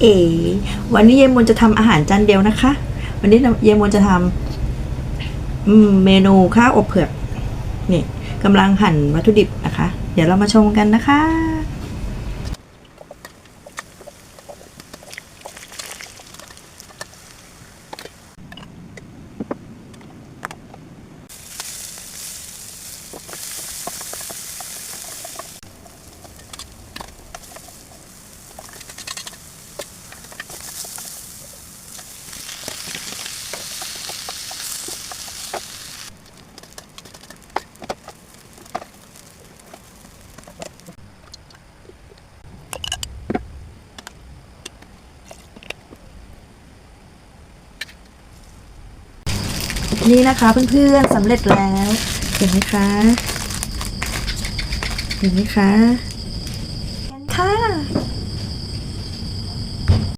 เอ๋วันนี้เยายมนจะทำอาหารจานเดียวนะคะ วันนี้เยายมนจะทำอืมเมนูข้าวอบเผือกนี่กำลังหั่นวัตถุดิบนะคะ เดี๋ยวเรามาชมกันนะคะ นี่นะคะเพื่อนๆสำเร็จแล้วเห็นไหมคะเห็นไหมคะเห็นค่ะ